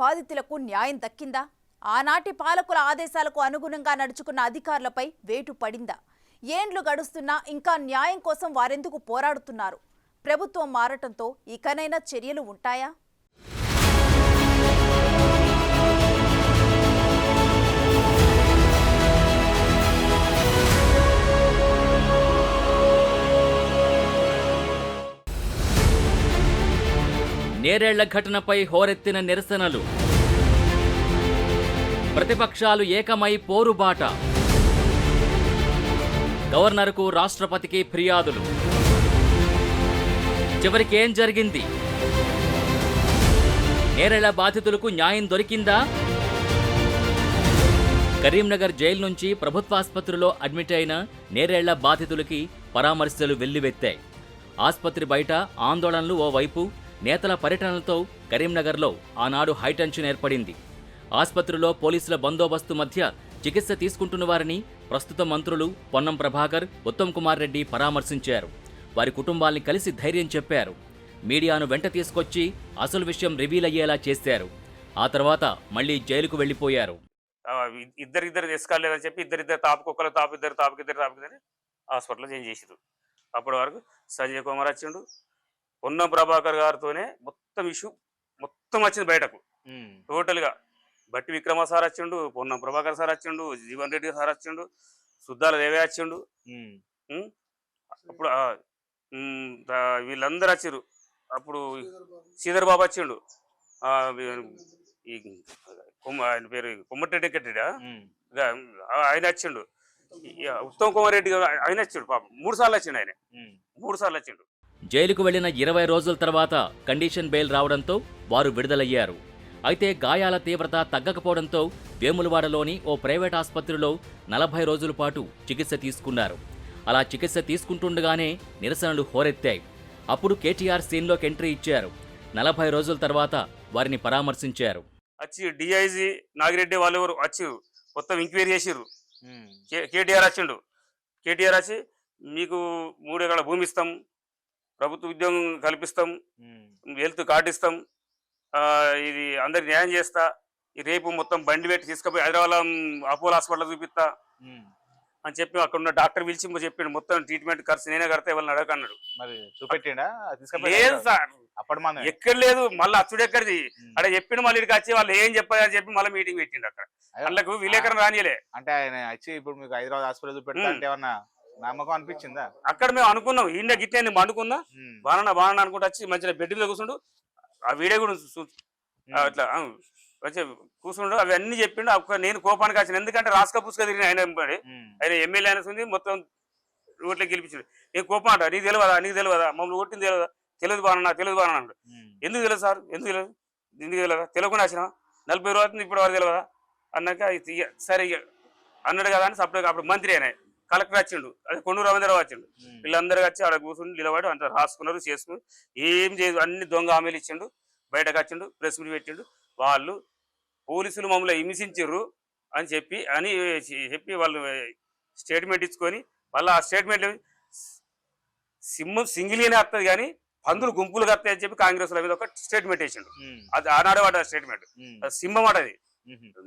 బాధితులకు న్యాయం దక్కిందా? ఆనాటి పాలకుల ఆదేశాలకు అనుగుణంగా నడుచుకున్న అధికారులపై వేటు పడిందా? ఏండ్లు గడుస్తున్నా ఇంకా న్యాయం కోసం వారెందుకు పోరాడుతున్నారు? ప్రభుత్వం మారటంతో ఇకనైనా చర్యలు ఉంటాయా? నేరేళ్ళ ఘటనపై హోరెత్తిన నిరసనలు. ప్రతిపక్షాలు ఏకమై పోరుబాట. గవర్నర్కు రాష్ట్రపతికి ఫిర్యాదులు. చివరికి ఏం జరిగింది? నేరేళ్ళ బాధితులకు న్యాయం దొరికిందా? కరీంనగర్ జైలు నుంచి ప్రభుత్వాసుపత్రిలో అడ్మిట్ అయిన నేరేళ్ళ బాధితులకి పరామర్శలు వెల్లువెత్తాయి. ఆసుపత్రి బయట ఆందోళనలు ఓవైపు నేతల పర్యటనలతో కరీంనగర్లో ఆనాడు హైటెన్షన్ ఏర్పడింది. ఆసుపత్రిలో పోలీసుల బందోబస్తు మధ్య చికిత్స తీసుకుంటున్న వారిని ప్రస్తుత మంత్రులు పొన్నం ప్రభాకర్ ఉత్తమ్ కుమార్ రెడ్డి పరామర్శించారు. వారి కుటుంబాల్ని కలిసి ధైర్యం చెప్పారు. మీడియాను వెంట తీసుకొచ్చి అసలు విషయం రివీల్ అయ్యేలా చేశారు. ఆ తర్వాత మళ్ళీ జైలుకు వెళ్ళిపోయారు ఇద్దరిద్దరు ఇ- ఇద్దరు ఇద్దరు తీసుకోలేదని చెప్పి ఇద్దరిద్దరు తాపుకొక్కలు తాపుకొక్కరు తాపు ఇద్దరు తాపుకి ఇద్దరు హాస్పిటల్లో చేంజ్ చేసారు అప్పటి వరకు సంజయ్ కుమార్ వచ్చిండు పొన్నం ప్రభాకర్ గారితోనే మొత్తం ఇష్యూ మొత్తం వచ్చింది బయటకు. టోటల్గా బట్టి విక్రమ సార్ వచ్చిండు పొన్నం ప్రభాకర్ సార్ వచ్చిండు జీవన్ రెడ్డి సార్ వచ్చిండు సుద్దాల దేవే వచ్చిండు? అప్పుడు వీళ్ళందరూ వచ్చిర్రు. అప్పుడు శ్రీధర్ బాబు వచ్చిండు. ఈ ఆయన పేరు కొమ్మటిరెడ్డి వెంకటరెడ్డా ఆయన వచ్చిండు. ఉత్తమ్ కుమార్ రెడ్డి ఆయన వచ్చిండు పాపం. మూడు సార్లు వచ్చిండు ఆయన. మూడు సార్లు వచ్చిండు. జైలుకు వెళ్ళిన ఇరవై రోజుల తర్వాత కండిషన్ బెయిల్ రావడంతో వారు విడుదలయ్యారు. అయితే గాయాల తీవ్రత తగ్గకపోవడంతో వేములవాడలోని ఓ ప్రైవేట్ ఆసుపత్రిలో నలభై రోజుల పాటు చికిత్స తీసుకున్నారు. అలా చికిత్స తీసుకుంటుండగానే నిరసనలు హోరెత్తాయి. అప్పుడు కేటీఆర్ సీన్లోకి ఎంట్రీ ఇచ్చారు. నలభై రోజుల తర్వాత వారిని పరామర్శించారు. వచ్చి డిఐజీ నాగిరెడ్డి వాళ్ళు ఎవరు వచ్చి మొత్తం ఎంక్వైరీ చేసిర్రు. కే- కేటీఆర్ వచ్చిండు కేటీఆర్ వచ్చి మీకు మూడు ఎకరాల భూమి ఇస్తాం. ప్రభుత్వ ఉద్యోగం కల్పిస్తాం ఇస్తాం ఆ, ఇది అందరికి న్యాయం చేస్తా ఈ రేపు మొత్తం బండి పెట్టి తీసుకుపోయి హైదరాబాద్ అపోలో హాస్పిటల్ చూపిస్తా అని చెప్పి అక్కడ ఉన్న డాక్టర్ పిలిచి చెప్పిండు మొత్తం ట్రీట్మెంట్ ఖర్చు నేనే కడితే వాళ్ళని అడగన్నాడు లేదు సార్. ఎక్కడ లేదు మళ్ళీ అచ్చుడు ఎక్కడిది అక్కడ చెప్పిండు మళ్ళీ ఇక్కడికి వచ్చి వాళ్ళు ఏం చెప్పారని చెప్పి మళ్ళీ మీటింగ్ పెట్టిండు అక్కడ. వాళ్ళకు విలేకరణ రానియలే. అంటే ఆయన వచ్చి ఇప్పుడు మీకు హైదరాబాద్ హాస్పిటల్. అంటే ఏమన్నా నమ్మకం అనిపించిందా? అక్కడ మేము అనుకున్నాం ఈయన గిట్టే నేను అనుకున్నా. బాణన బాణన అనుకుంటూ వచ్చి మంచిగా బెడ్ మీద కూర్చుండు ఆ వీడియో కూడా. అట్లా వచ్చి కూర్చుండు అవన్నీ చెప్పిండు నేను కోపానికి వచ్చిన ఎందుకంటే రాసుక పుసుక తిరిగిన ఆయన. ఆయన ఎమ్మెల్యే అనేసింది మొత్తం ఓట్లకి గెలిపించాడు. నేను కోపం అంట నీకు తెలియదా నీకు తెలియదా మమ్మల్ని కొట్టింది తెలియదా తెలియదు బాగా తెలియదు బాగా అన్నాడు ఉమ్. ఎందుకు తెలియదు సార్? ఎందుకు తెలియదు ఎందుకు తెలియదా తెలియకుండా వచ్చిన నలభై రోజులు ఇప్పుడు వరకు తెలియదా అన్నాక సరే అన్నాడు కదా అని సపరేట్ అప్పుడు మంత్రి ఆయన కలెక్టర్ వచ్చిండు. అది కొండూరు రవీంద్రరావు వచ్చిండు. వీళ్ళందరూ వచ్చి ఆడ కూర్చుని నిలబడి అంత రాసుకున్నారు చేసుకుని ఏం చేయదు అన్ని దొంగ హామీలు ఇచ్చిండు బయటకు వచ్చిండు ప్రెస్ మీట్ పెట్టిండు. వాళ్ళు పోలీసులు మమ్మల్ని హింసించారు అని చెప్పి అని చెప్పి వాళ్ళు స్టేట్మెంట్ ఇచ్చుకొని మళ్ళీ ఆ స్టేట్మెంట్ సింహం సింగిల్గానే వస్తుంది కానీ పందులు గుంపులుగా వస్తాయి అని చెప్పి కాంగ్రెస్ మీద ఒక స్టేట్మెంట్ వేసిండు. అది ఆనాడే వాడు స్టేట్మెంట్. సింహం ఉమ్.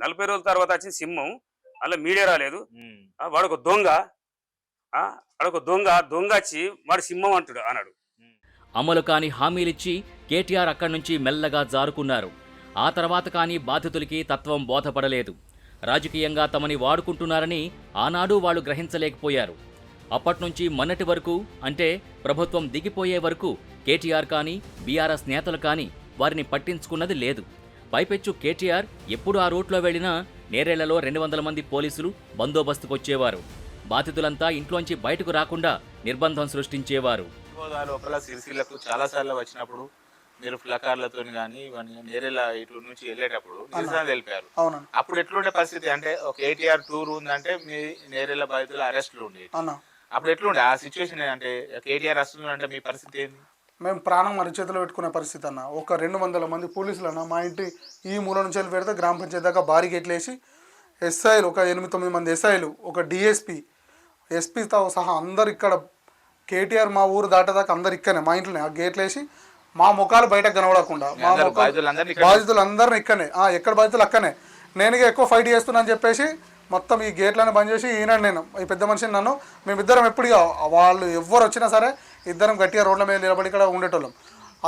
నలభై రోజుల తర్వాత వచ్చిన సింహం అలా మీడియా రాలేదు. వాడు ఒక దొంగ. అడొక దొంగ దొంగ వచ్చి వాడు సింహం అంటాడు అన్నాడు. అమలు కాని హామీలిచ్చి కేటీఆర్ అక్కడి నుంచి మెల్లగా జారుకున్నారు. ఆ తర్వాత కానీ బాధితులకి తత్వం బోధపడలేదు. రాజకీయంగా తమని వాడుకుంటున్నారని ఆనాడు వాళ్ళు గ్రహించలేకపోయారు. అప్పట్నుంచి మొన్నటి వరకు అంటే ప్రభుత్వం దిగిపోయే వరకు కేటీఆర్ కానీ బీఆర్ఎస్ నేతలు కానీ వారిని పట్టించుకున్నది లేదు. పైపెచ్చు కేటీఆర్ ఎప్పుడు ఆ రూట్లో వెళ్ళినా నేరేళ్ళలో రెండు వందల మంది పోలీసులు బందోబస్తుకొచ్చేవారు. బాధితులంతా ఇంట్లోంచి బయటకు రాకుండా నిర్బంధం సృష్టించేవారు. లోపల సిరిసిల్లకు చాలా సార్లు వచ్చినప్పుడు మీరు ఫ్లకార్లతో కానీ ఇవన్నీ నేరేళ్ళ ఇటు నుంచి వెళ్ళేటప్పుడు నిరసన తెలిపారు. అవునా. అప్పుడు ఎట్లుండే పరిస్థితి అంటే ఒక ఏటీఆర్ టూర్ ఉందంటే మీ నేరేళ్ళ బాధితుల అరెస్టులు ఉండేవి. అన్న అప్పుడు ఎట్లుండే? ఆ సిచ్యువేషన్ అంటే కేటీఆర్ వస్తుందంటే మీ పరిస్థితి ఏంది? మేము ప్రాణం అరిచేతిలో పెట్టుకునే పరిస్థితి అన్న. ఒక రెండు వందల మంది పోలీసులు అన్న మా ఇంటి ఈ మూల నుంచి వెళ్ళి పెడితే గ్రామ పంచాయతీ దాకా భారీ గేట్లు వేసి ఎస్ఐలు ఒక ఎనిమిది తొమ్మిది మంది ఎస్ఐలు ఒక డిఎస్పి ఎస్పీతో సహా అందరు ఇక్కడ కేటీఆర్ మా ఊరు దాటేదాకా అందరు ఇక్కడనే మా ఇంట్లోనే. ఆ గేట్లు వేసి మా ముఖాలు బయటకు కనబడకుండా మా ముఖాలు బాధితులందరినీ ఇక్కడ బాధితులందరినీ ఇక్కడనే. ఆ, ఎక్కడ బాధితులు అక్కనే నేను ఎక్కువ ఫైట్ చేస్తున్నా అని చెప్పేసి మొత్తం ఈ గేట్లను బంద్ చేసి ఈనాడు నేను ఈ పెద్ద మనిషిని నన్ను మేమిద్దరం ఎప్పుడు వాళ్ళు ఎవ్వరు వచ్చినా సరే ఇద్దరం గట్టిగా రోడ్ల మీద నిలబడి ఇక్కడ ఉండేటోళ్ళం.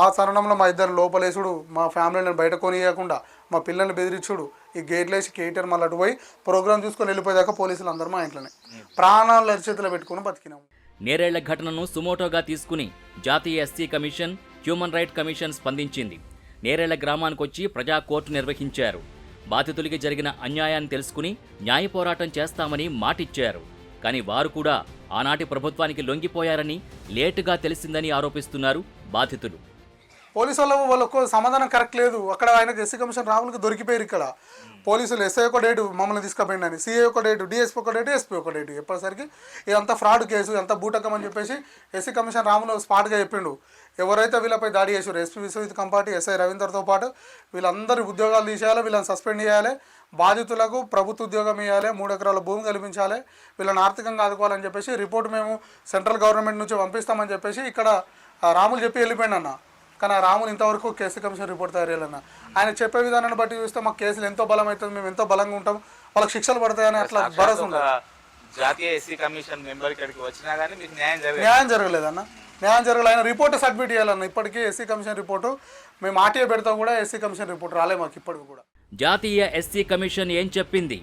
ఆ తరుణంలో మా ఇద్దరు లోపలేసుడు మా ఫ్యామిలీని బయట కొనియకుండా మా పిల్లల్ని బెదిరించుడు. ఈ గేట్లేసి కేటర్ మళ్ళీ అటు పోయి ప్రోగ్రామ్ చూసుకొని వెళ్ళిపోయాక పోలీసులు అందరూ మా ఇంట్లోనే. ప్రాణాలు అరిచేతిలో పెట్టుకుని బతికినాము నేరేళ్ళ ఘటనను సుమోటోగా తీసుకుని జాతీయ SC commission human right commission స్పందించింది. నేరేళ్ళ గ్రామానికొచ్చి ప్రజా కోర్టు నిర్వహించారు. బాధితులకి జరిగిన అన్యాయాన్ని తెలుసుకుని న్యాయ పోరాటం చేస్తామని మాటిచ్చారు. కానీ వారు కూడా ఆనాటి ప్రభుత్వానికి లొంగిపోయారని లేటుగా తెలిసిందని ఆరోపిస్తున్నారు బాధితులు. పోలీసు వాళ్ళు వాళ్ళకు సమాధానం కరెక్ట్ లేదు. అక్కడ ఆయనకు ఎస్సీ కమిషన్ రాములకి దొరికిపోయారు ఇక్కడ. పోలీసులు ఎస్ఐ ఒక డేటు మమ్మల్ని తీసుకుపోయిందని సిఏ ఒక డేటు డిఎస్పీ ఒక డేటు ఎస్పీ ఒక డేటు చెప్పేసరికి ఇదంతా ఫ్రాడ్ కేసు ఎంత బూటకం అని చెప్పేసి ఎస్సీ కమిషన్ రాములు స్పాట్గా చెప్పిండు. ఎవరైతే వీళ్ళపై దాడి చేశారు ఎస్పీ విశ్వజిత్ కంపాటి ఎస్ఐ రవీందర్తో పాటు వీళ్ళందరి ఉద్యోగాలు తీసేయాలి వీళ్ళని సస్పెండ్ చేయాలి బాధితులకు ప్రభుత్వ ఉద్యోగం ఇవ్వాలి మూడు ఎకరాల భూమి కల్పించాలి వీళ్ళని ఆర్థికంగా ఆదుకోవాలని చెప్పేసి రిపోర్ట్ మేము సెంట్రల్ గవర్నమెంట్ నుంచి పంపిస్తామని చెప్పేసి ఇక్కడ రాములు చెప్పి వెళ్ళిపోయిండు అన్న కానీ ఆ రాములు ఇంతవరకు కేసు కమిషన్ రిపోర్ట్ తయారు చేయాలన్న ఆయన చెప్పే విధానాన్ని బట్టి చూస్తే మాకు కేసులు ఎంతో బలం అవుతుంది మేము ఎంతో బలంగా ఉంటాం వాళ్ళకి శిక్షలు పడతాయని అట్లా భరోసా ఉండదు జాతీయ ఎస్సీ కమిషన్ మెంబర్ ఇక్కడికి వచ్చినా కానీ మీకు న్యాయం జరగదు. న్యాయం జరగలేదన్న. న్యాయం జరగలేదు ఆయన రిపోర్ట్ సబ్మిట్ చేయాలన్న. ఇప్పటికీ ఎస్సీ కమిషన్ రిపోర్టు మేము ఆర్టీఏ పెడతాం కూడా ఎస్సీ కమిషన్ రిపోర్ట్ రాలే మాకు ఇప్పటికి కూడా. జాతీయ ఎస్సీ కమిషన్ ఏం చెప్పింది?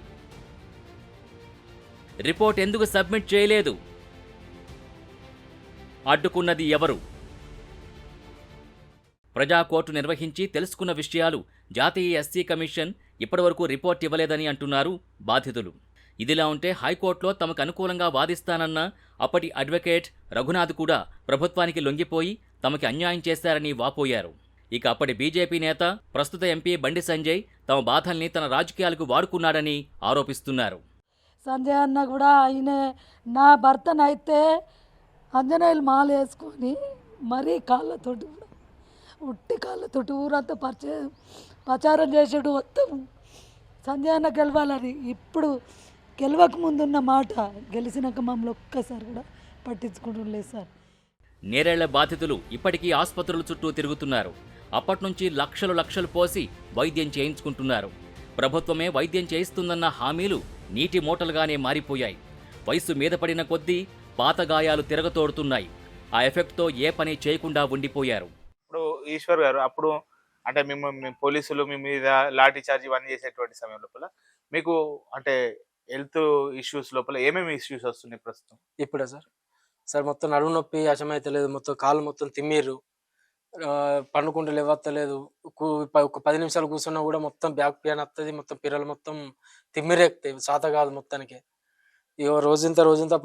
రిపోర్ట్ ఎందుకు సబ్మిట్ చేయలేదు? అడ్డుకున్నది ఎవరు? ప్రజా కోర్టు నిర్వహించి తెలుసుకున్న విషయాలు జాతీయ ఎస్సీ కమిషన్ ఇప్పటివరకు రిపోర్ట్ ఇవ్వలేదని అంటున్నారు బాధితులు. ఇదిలా ఉంటే హైకోర్టులో తమకు అనుకూలంగా వాదిస్తానన్న అప్పటి అడ్వకేట్ రఘునాథ్ కూడా ప్రభుత్వానికి లొంగిపోయి తమకి అన్యాయం చేశారని వాపోయారు. ఇక అప్పటి బీజేపీ నేత ప్రస్తుత ఎంపీ బండి సంజయ్ తమ బాధల్ని తన రాజకీయాలకు వాడుకున్నాడని ఆరోపిస్తున్నారు. సంజయ్ అన్న కూడా ఆయనే నా భర్తనైతే అంజనేయులు మాల వేసుకొని మరీ కాళ్ళతోటి ఉట్టి కాళ్ళతో ఊరంతా పరిచయం ప్రచారం చేసాడు మొత్తం. సంజయ్ అన్న గెలవాలని. ఇప్పుడు గెలవక ముందున్న మాట గెలిచినాక మమ్మల్ని ఒక్కసారి కూడా పట్టించుకుంటూ లేదు సార్. నేరేళ్ళ బాధితులు ఇప్పటికీ ఆసుపత్రుల చుట్టూ తిరుగుతున్నారు. అప్పట్నుంచి లక్షలు లక్షలు పోసి వైద్యం చేయించుకుంటున్నారు. ప్రభుత్వమే వైద్యం చేయిస్తుందన్న హామీలు నీటి మూటలుగానే మారిపోయాయి. వయసు మీద పడిన కొద్దీ పాత గాయాలు తిరగతోడుతున్నాయి ఆ ఎఫెక్ట్తో ఏ పని చేయకుండా ఉండిపోయారు. ఈశ్వర్ గారు అప్పుడు అంటే మిమ్మల్ని పోలీసులు మీ మీద లాఠీ చార్జ్ ఇవన్నీ చేసేటువంటి సమయం లోపల మీకు అంటే హెల్త్ ఇష్యూస్ లోపల ఏమేమి ఇష్యూస్ వస్తున్నాయి ప్రస్తుతం? ఇప్పుడే సార్. సార్ మొత్తం నడుము నొప్పి అసమైతలేదు మొత్తం కాళ్ళు మొత్తం తిమ్మిర్రు ఆ, పండుకుంటే లేవత్తలేదు ఒక పది నిమిషాలు కూర్చున్నా కూడా మొత్తం బ్యాక్ పెయిన్ వస్తుంది మొత్తం పిల్లలు మొత్తం తిమ్మిరెక్తాయి సాత కాదు మొత్తానికి. ఇక రోజంతా రోజంతా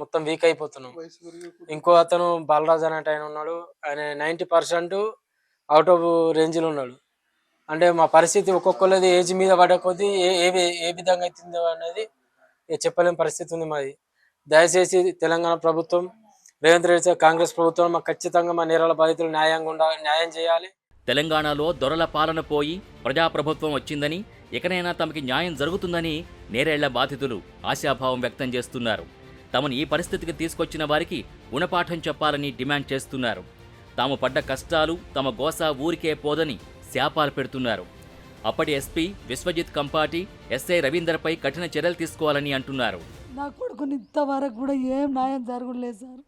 మొత్తం వీక్ అయిపోతున్నాం. ఇంకో అతను బాలరాజ్ అనే ఆయన ఉన్నాడు. ఆయన నైంటీ పర్సెంట్ అవుట్ ఆఫ్ రేంజ్లో ఉన్నాడు. అంటే మా పరిస్థితి ఒక్కొక్కరిది ఏజ్ మీద పడే కొద్దీ ఏ ఏ విధంగా అవుతుందో అనేది చెప్పలేని పరిస్థితి ఉంది మాది. దయచేసి తెలంగాణ ప్రభుత్వం రేవంత్ రెడ్డి సార్ కాంగ్రెస్ ప్రభుత్వం మాకు ఖచ్చితంగా మా నేరాల బాధితులు న్యాయంగా ఉండ న్యాయం చేయాలి. తెలంగాణలో దొరల పాలన పోయి ప్రజాప్రభుత్వం వచ్చిందని ఇకనైనా తమకి న్యాయం జరుగుతుందని నేరేళ్ళ బాధితులు ఆశాభావం వ్యక్తం చేస్తున్నారు. తమను ఈ పరిస్థితికి తీసుకొచ్చిన వారికి గుణపాఠం చెప్పాలని డిమాండ్ చేస్తున్నారు. తాము పడ్డ కష్టాలు తమ గోసా ఊరికే పోదని శాపాలు పెడుతున్నారు. అప్పటి ఎస్పీ విశ్వజిత్ కంపాటి ఎస్ఐ రవీందర్పై కఠిన చర్యలు తీసుకోవాలని అంటున్నారు. నా కొడుకుని ఇంతవరకు కూడా ఏం న్యాయం జరగలేదు సార్.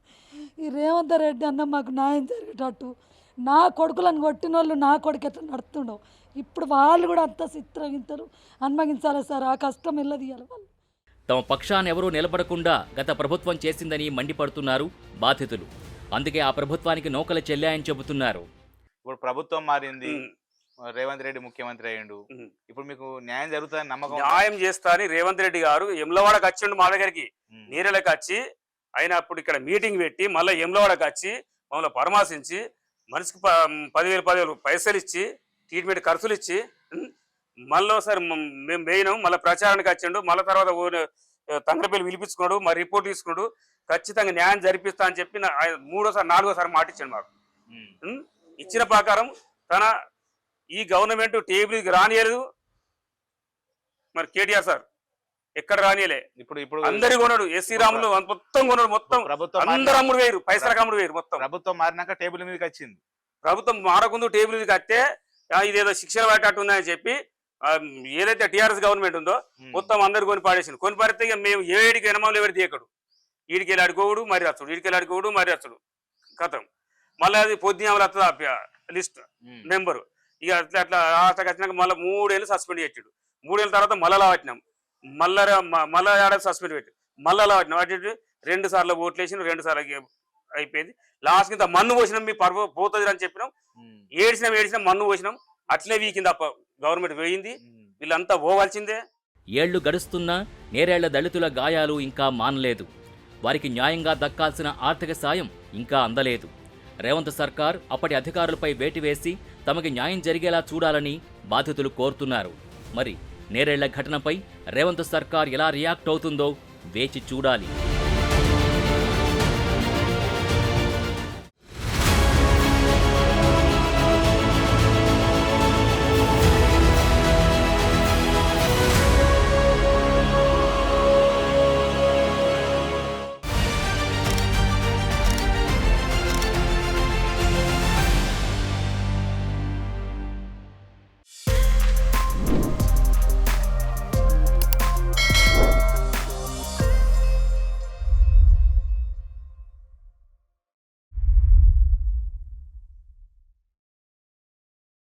ఈ రేవంత్ రెడ్డి అన్న మాకు న్యాయం జరిగేటట్టు. నా కొడుకులను కొట్టిన వాళ్ళు నా కొడుకు ఎట్లా నడుతుండవు ఇప్పుడు వాళ్ళు కూడా అంత చిత్రగింతలు అనుమగించాలి సార్? ఆ కష్టం వెళ్ళదీయాలి వాళ్ళు. తమ పక్షాన ఎవరూ నిలబడకుండా గత ప్రభుత్వం చేసిందని మండిపడుతున్నారు బాధితులు అందుకే ఆ ప్రభుత్వానికి నౌకలు చెల్లాయని చెబుతున్నారు ఇప్పుడు ప్రభుత్వం మారింది రేవంత్ రెడ్డి ముఖ్యమంత్రి అయ్యిండు. ఇప్పుడు మీకు న్యాయం జరుగుతుందని నమ్మకం ఉందా? న్యాయం చేస్తా అని రేవంత్ రెడ్డి గారు ఎమ్లవాడకి వచ్చిండు మా దగ్గరికి. నీరలకు వచ్చి ఆయన అప్పుడు ఇక్కడ మీటింగ్ పెట్టి మళ్ళీ ఎమ్లవాడకి వచ్చి మమ్మల్ని పరామర్శించి మనిషికి ప- పదివేలు పదివేలు పైసలు ఇచ్చి ట్రీట్మెంట్ ఖర్చులు ఇచ్చి మళ్ళీ ఒకసారి మేము పోయినాం మళ్ళీ ప్రచారానికి వచ్చిండు మళ్ళీ తర్వాత తంగరపల్లి పిలిపించుకున్నాడు మా రిపోర్ట్ తీసుకున్నాడు ఖచ్చితంగా న్యాయం జరిపిస్తా అని చెప్పి మూడోసారి నాలుగోసారి మాట ఇచ్చాడు మాకు? ఇచ్చిన ప్రకారం తన ఈ గవర్నమెంట్ టేబుల్కి రానియలేదు. మరి కేటీఆర్ సార్ ఎక్కడ రానియలే. ఇప్పుడు ఇప్పుడు అందరి కొన్నాడు ఎస్సీ రాములు మొత్తం కొన్నాడు మొత్తం. ప్రభుత్వం అందరు అమ్ముడు వేరు పైసలకు అమ్ముడు వేరు మొత్తం. ప్రభుత్వం మారినాక టేబుల్ మీదకి వచ్చింది. ప్రభుత్వం మారకుందు టేబుల్ కట్టే ఆ, ఇదేదో శిక్షణ ఉందని చెప్పి ఏదైతే టీఆర్ఎస్ గవర్నమెంట్ ఉందో మొత్తం అందరు కొని పాడేసింది కొని పాడితే మేము ఏడికి ఎనమాలు ఎవరి తీయకడు ఈడికి వెళ్ళి అడుకోవుడు మరి రచ్చుడు ఈడికి వెళ్ళి అడుకోవుడు మరి రచ్చుడు కథం. మళ్ళీ అది పొద్దున వస్తుంది లిస్ట్ నెంబరు ఇక అట్లా అట్లా లాస్ట్కి వచ్చినాక మళ్ళీ మూడేళ్ళు సస్పెండ్ చేసాడు. మూడేళ్ళ తర్వాత మళ్ళా పట్టినాం మళ్ళా మళ్ళా ఏడాది సస్పెండ్ పెట్టి. మళ్ళా పట్టినాం అటు రెండు సార్లు ఓట్లు వేసిన రెండు సార్లు అయిపోయింది. లాస్ట్ ఇంత మన్ను పోసినాం మీ పర్వ పోతుంది అని చెప్పినాం. ఏడిసినాం ఏడిసినాం మన్ను పోసినాం. అట్లే వీకింది గవర్నమెంట్ పోయింది. వీళ్ళంతా పోవాల్సిందే. ఏళ్ళు గడుస్తున్నా నేరేళ్ళ దళితుల గాయాలు ఇంకా మానలేదు. వారికి న్యాయంగా దక్కాల్సిన ఆర్థిక సాయం ఇంకా అందలేదు. రేవంత్ సర్కార్ అప్పటి అధికారులపై వేటు వేసి తమకి న్యాయం జరిగేలా చూడాలని బాధితులు కోరుతున్నారు. మరి నేరేళ్ళ ఘటనపై రేవంత్ సర్కార్ ఎలా రియాక్ట్ అవుతుందో వేచి చూడాలి.